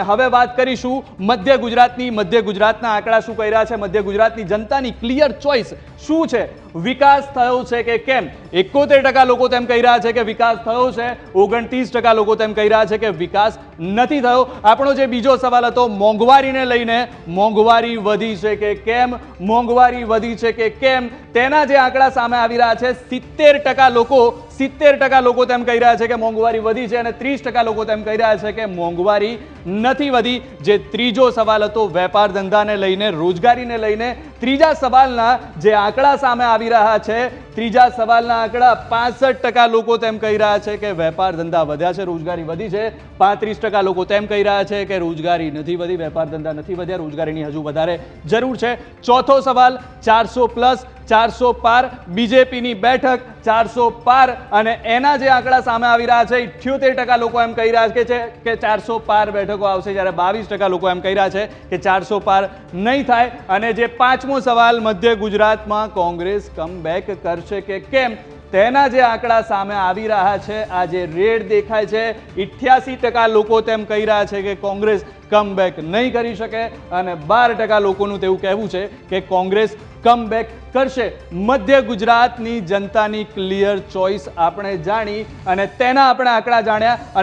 હવે વાત કરીશું મધ્ય ગુજરાતની. મધ્ય ગુજરાતના આંકડા શું કહી રહ્યા છે? મધ્ય ગુજરાતની જનતાની ક્લિયર ચોઇસ શું છે? વિકાસ થયો છે કે કેમ? એકોતેર ટકા લોકો તેમ કહી રહ્યા છે કે વિકાસ થયો છે. ઓગણત્રીસ ટકા લોકો તેમ કહી રહ્યા છે કે વિકાસ નથી થયો. આપણો જે બીજો સવાલ હતો, મોંઘવારીને લઈને મોંઘવારી વધી છે કે કેમ? મોંઘવારી વધી છે કે કેમ? તેના જે આંકડા સામે આવી રહ્યા છે, સિત્તેર ટકા લોકો, સિત્તેર ટકા લોકો તેમ કહી રહ્યા છે કે મોંઘવારી વધી છે અને ત્રીસ ટકા લોકો તેમ કહી રહ્યા છે કે મોંઘવારી નથી વધી. જે ત્રીજો સવાલ હતો, વેપાર ધંધાને લઈને, રોજગારીને લઈને ત્રીજા સવાલના જે આંકડા સામે આવી રહ્યા છે, ત્રીજા સવાલના આંકડા પાસઠ ટકા લોકો તેમ કહી રહ્યા છે કે વેપાર ધંધા વધ્યા છે, રોજગારી વધી છે. પાંત્રીસ ટકા લોકો તેમ કહી રહ્યા છે કે રોજગારી નથી વધી, વેપાર ધંધા નથી વધ્યા, રોજગારીની હજુ વધારે જરૂર છે. ચોથો સવાલ ચારસો પ્લસ ચારસો પાર બીજેપીની બેઠક, ચારસો પાર અને એના જે આંકડા સામે આવી રહ્યા છે, ઇઠ્યોતેર ટકા લોકો એમ કહી રહ્યા છે કે ચારસો પાર બેઠકો આવશે જ્યારે બાવીસ ટકા લોકો એમ કહી રહ્યા છે કે ચારસો પાર નહીં થાય. અને જે પાંચમો સવાલ મધ્ય ગુજરાતમાં કોંગ્રેસ કમબેક કરશે કે કેમ? તેના જે આંકડા સામે આવી રહ્યા છે, આ જે રેડ દેખાય છે, ઇઠ્યાસી લોકો તેમ કહી રહ્યા છે કે કોંગ્રેસ કમબેક નહીં કરી શકે અને બાર ટકા લોકોનું તેવું કહેવું છે કે કોંગ્રેસ કમબેક કરશે. મધ્ય ગુજરાતની જનતાની ક્લિયર ચોઇસ આપણે જાણી અને તેના આપણે આંકડા જાણ્યા અને